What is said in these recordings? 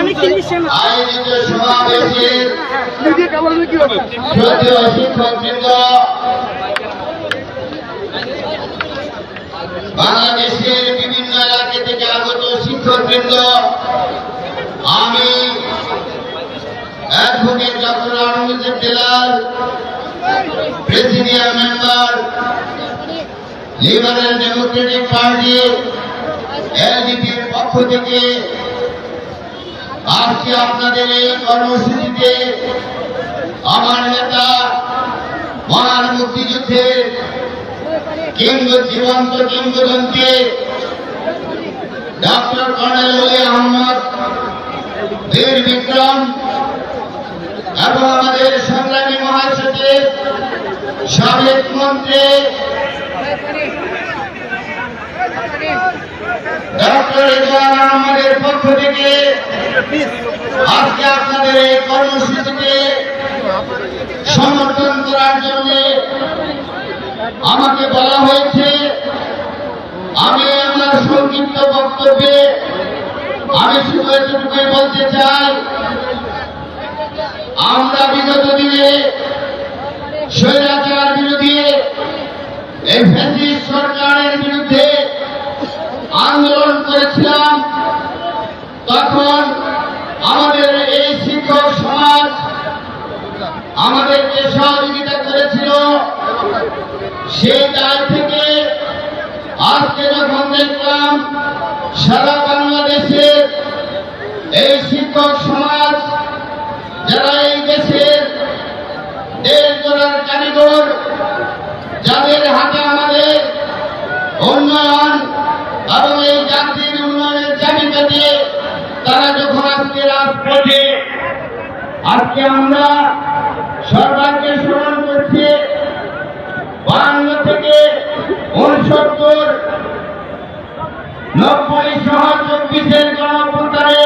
আমি সমাবেশের মিডিয়া কামার কি বাংলাদেশের বিভিন্ন এলাকা থেকে আগত শিক্ষকবৃন্দ আমি advocate doctor Anand Belal presidium member, Liberal Democratic Party, এলডিপির পক্ষ থেকে আজকে আপনাদের এই কর্মসূচিতে আমার নেতা মহান মুক্তিযুদ্ধের কিংব জীবন্ত কিংবদন্তি ডক্টর কর্নেল আহমদ, বীর বিক্রম এবং সাবেক মন্ত্রী ডক্টর রেজওয়ান আহমদের পক্ষ থেকে আজকে আপনাদের এই কর্মসূচিতে সমর্থন করার জন্য আমাকে বলা হয়েছে, আমি আমার সংক্ষিপ্ত বক্তব্যে আমি শুধু এতটুকুই বলতে চাই, আমরা বিগত দিনে স্বৈরাচার বিরোধী এই সরকারের বিরুদ্ধে আন্দোলন করেছিলাম, তখন আমাদের এই শিক্ষক সমাজ আমাদেরকে সহযোগিতা করেছিল। সেই দায় থেকে আজকে যখন দেখলাম সারা বাংলাদেশের এই শিক্ষক সমাজ যারা এই দেশের দেশ গড়ার কারিগর যাদের হাতে আমাদের উন্নয়ন এবং এই জাতির উন্নয়নের চাবিকা দিয়ে তারা যখন রাজপথে আজকে আমরা সরকারকে স্মরণ করছি বাংল থেকে উনসত্তর নব্বই সহ চব্বিশের গণঅভ্যুত্থানে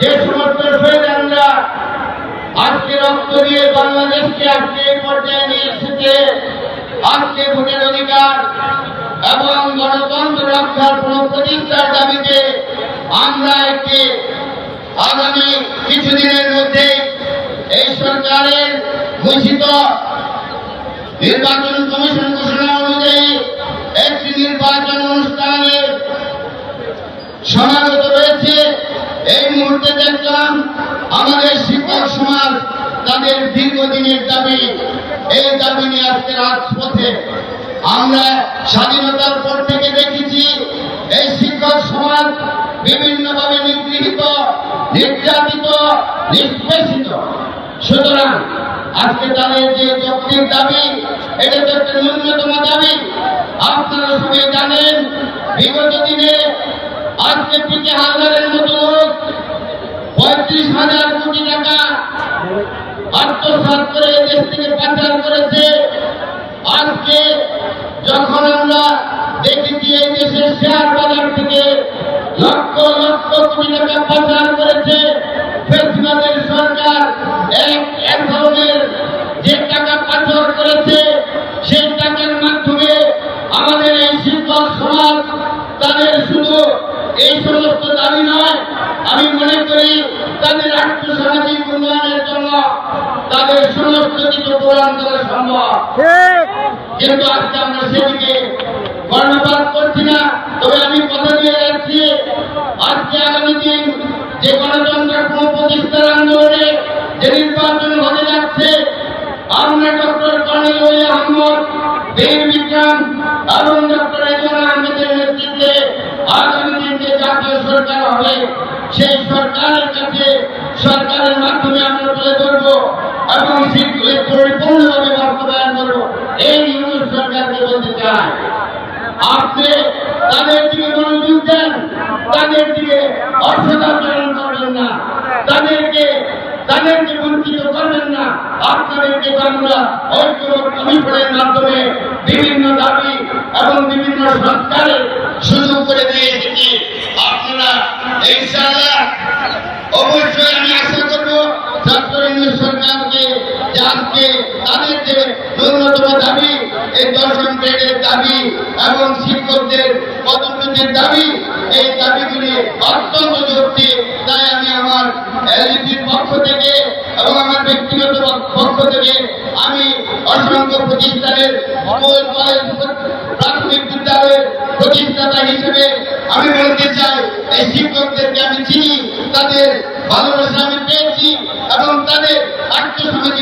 যে সমস্ত শহীদানরা আজকে রক্ত দিয়ে বাংলাদেশকে আজকে এই পর্যায়ে নিয়ে এসেছে, আজকে ভোটের অধিকার এবং গণতন্ত্র রক্ষার প্রতিষ্ঠার দাবিতে আমরা একটি আগামী কিছুদিনের মধ্যে এই সরকারের ঘোষিত নির্বাচন কমিশন ঘোষণা অনুযায়ী একটি নির্বাচন অনুষ্ঠানের সমাগত রয়েছে। এই মুহূর্তে দেখলাম আমাদের শিক্ষক সমাজ তাদের দীর্ঘদিনের দাবি, এই দাবি নিয়ে আজকে রাজপথে। আমরা স্বাধীনতার পর থেকে দেখেছি এই শিক্ষক সমাজ বিভিন্নভাবে নিগৃহীত। নির্যাতিত, নিষ্পেষিত। সুতরাং আজকে তাদের যে যৌক্তিক দাবি, এটা তো একটা ন্যূনতম দাবি। আপনারা সবাই জানেন, বিগত দিনে আজকে পিকে হাজারের মতো লোক পঁয়ত্রিশ হাজার কোটি টাকা আত্মসাত করে দেশ থেকে পাচার করেছে। আজকে যখন আমরা দেখেছি এই দেশের শেয়ার বাজার থেকে লক্ষ লক্ষ কোটি টাকা পাচার করেছে ফেসবাদের সরকার। এক এক ধরনের যে টাকা পাচার করেছে সেই টাকার মাধ্যমে আমাদের এই শিক্ষক সমাজ তাদের শুধু এই সমস্ত দাবি নয় আমি মনে করি তাদের আর্থসামাজিক উন্নয়নের জন্য তাদের সমস্ত কিছু প্রদান করা সম্ভব। কিন্তু আজকে আমরা সেদিকে কর্ণপাত করছি না তবে আমি কথা দিয়ে যাচ্ছি। আজকে আগামী দিন যে গণতন্ত্র পুনঃপ্রতিষ্ঠার আন্দোলনে যে নির্বাচন হতে যাচ্ছে, আমরা ডক্টর কর্নেল আহমদ বীর বিক্রম এবং ডক্টর রেজন আহমেদের নেতৃত্বে আগামী দিন যে জাতীয় সরকার হবে, সেই সরকারের কাছে সরকারের মাধ্যমে আমরা তুলে ধরবো এবং সেগুলি পরিপূর্ণভাবে বাস্তবায়ন করব। এই ইউনিট সরকারকে বলতে চাই। আপনি তাদের দিকে মনোযোগ দেন তাদের দিকে অসদাচরণ করবেন না। তাদেরকে তাদেরকে বঞ্চিত করবেন না। আপনাদেরকে আমরা ঐক্য কমিশনের মাধ্যমে বিভিন্ন দাবি এবং বিভিন্ন সংস্কারের সুযোগ করে দিয়ে এসেছি। আপনারা, ইনশাআল্লাহ অবশ্যই আমি আশা করব ছাত্র ইউনিয়ন সরকারকে আজকে তাদের ন্যূনতম দাবি, এই দশম গ্রেডের দাবি এবং শিক্ষকদের পদোন্নতির দাবি, এই দাবিগুলি অত্যন্ত জরুরি তাই আমি আমার এলইপির পক্ষ থেকে এবং আমার ব্যক্তিগত পক্ষ থেকে আমি অসংখ্য প্রতিষ্ঠানের প্রাথমিক বিদ্যালয়ের প্রতিষ্ঠাতা হিসেবে আমি বলতে চাই, এই শিক্ষকদেরকে আমি চিনি, তাদের ভালোবাসা আমি পেয়েছি এবং তাদের আত্মসামাজিক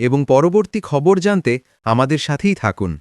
এবং পরবর্তী খবর জানতে আমাদের সাথেই থাকুন।